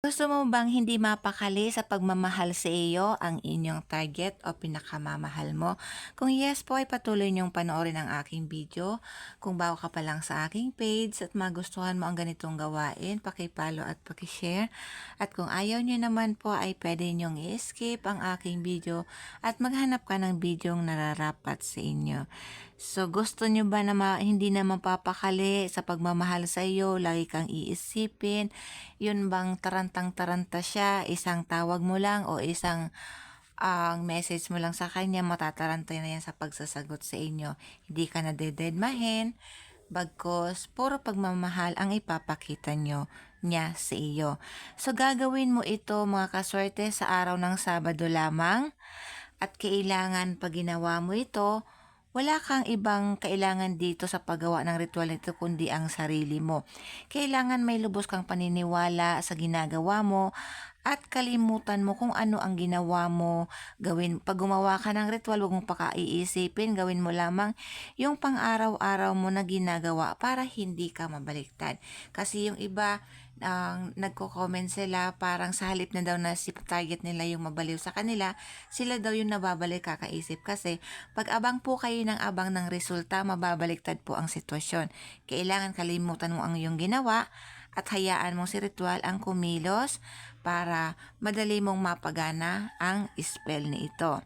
Gusto mo bang hindi mapakali sa pagmamahal sa iyo ang inyong target o pinakamamahal mo? Kung yes po ay patuloy niyong panoorin ang aking video. Kung bago ka pa lang sa aking page at magustuhan mo ang ganitong gawain, pakipalo at pakishare. At kung ayaw niyo naman po ay pwede niyong i-skip ang aking video at maghanap ka ng videong nararapat sa inyo. So gusto niyo ba na ma- hindi na mapapakali sa pagmamahal sa iyo, lagi kang iisipin, yun bang tarantang-taranta siya, isang tawag mo lang o isang ang message mo lang sa kanya, matataranta na yan sa pagsasagot sa inyo. Hindi ka na dededmahin, bagkos puro pagmamahal ang ipapakita nyo niya sa iyo. So gagawin mo ito mga kaswerte sa araw ng Sabado lamang. At kailangan pag ginawa mo ito, wala kang ibang kailangan dito sa paggawa ng ritual nito kundi ang sarili mo. Kailangan may lubos kang paniniwala sa ginagawa mo at kalimutan mo kung ano ang ginawa mo. Gawin, pag gumawa ka ng ritual, huwag mong pakaiisipin, gawin mo lamang yung pang-araw-araw mo na ginagawa para hindi ka mabaliktad. Kasi yung iba, ang nagko-comment sila parang sa halip na daw na si target nila yung mabaliw sa kanila, sila daw yung nababalik kakaisip kasi pag abang po kayo ng abang ng resulta, mababaliktad po ang sitwasyon. Kailangan kalimutan mo ang iyong ginawa at hayaan mo si ritual ang kumilos para madali mong mapagana ang spell ni ito.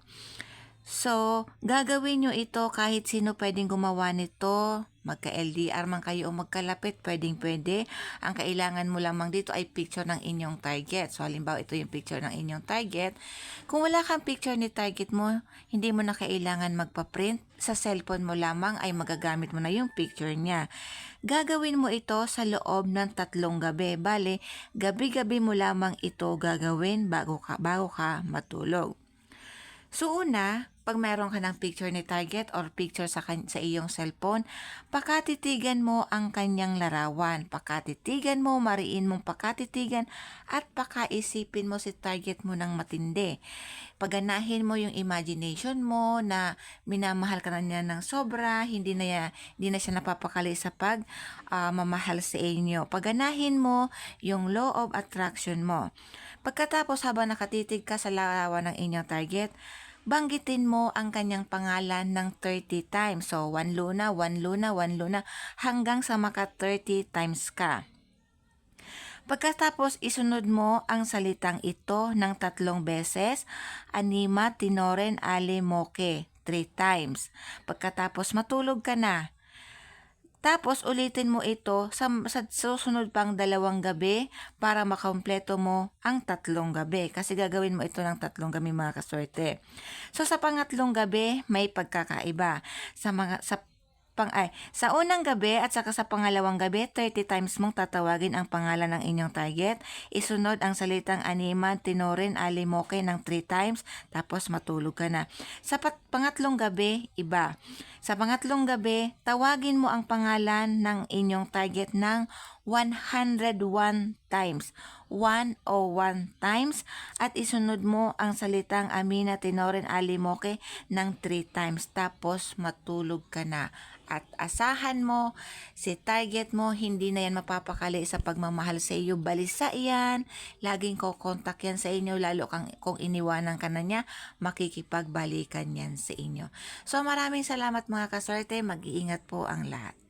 So, gagawin nyo ito kahit sino pwedeng gumawa nito. Magka-LDR man kayo o magkalapit, pwedeng pwede. Ang kailangan mo lamang dito ay picture ng inyong target. So, halimbawa ito yung picture ng inyong target. Kung wala kang picture ni target mo, hindi mo na kailangan magpa-print. Sa cellphone mo lamang ay magagamit mo na yung picture niya. Gagawin mo ito sa loob ng tatlong gabi. Bale, gabi-gabi mo lamang ito gagawin bago ka, bago ka matulog. So una, pag mayroon ka ng picture ni target or picture sa, sa iyong cellphone, pakatitigan mo ang kanyang larawan. Pakatitigan mo, mariin mong pakatitigan at pakaisipin mo si target mo ng matindi. Paganahin mo yung imagination mo na minamahal ka na niya ng sobra, hindi na, ya, hindi na siya napapakali sa pag ah, mamahal sa inyo. Paganahin mo yung law of attraction mo. Pagkatapos habang nakatitig ka sa larawan ng inyong target, banggitin mo ang kanyang pangalan ng 30 times. So, 1 luna, 1 luna, 1 luna, hanggang sa maka 30 times ka. Pagkatapos, isunod mo ang salitang ito ng tatlong beses, anima, tinoren, ale, moke, 3 times. Pagkatapos, matulog ka na. Tapos ulitin mo ito sa, sa susunod pang dalawang gabi para makompleto mo ang tatlong gabi. Kasi gagawin mo ito ng tatlong gabi mga kaswerte. So sa pangatlong gabi, may pagkakaiba. Sa mga sa pang ay, sa unang gabi at saka sa pangalawang gabi, 30 times mong tatawagin ang pangalan ng inyong target. Isunod ang salitang anima, tinorin, alimoke ng 3 times, tapos matulog ka na. Sa pat- pangatlong gabi, iba. Sa pangatlong gabi, tawagin mo ang pangalan ng inyong target ng 101 times. 101 times at isunod mo ang salitang Amina Tinoren Alimoke ng 3 times tapos matulog ka na. At asahan mo, si target mo, hindi na yan mapapakali sa pagmamahal sa iyo. Balisa yan. Laging ko kontak yan sa inyo, lalo kang, kung iniwanan ka na niya, makikipagbalikan yan sa inyo. So maraming salamat mga kaswerte. Mag-iingat po ang lahat.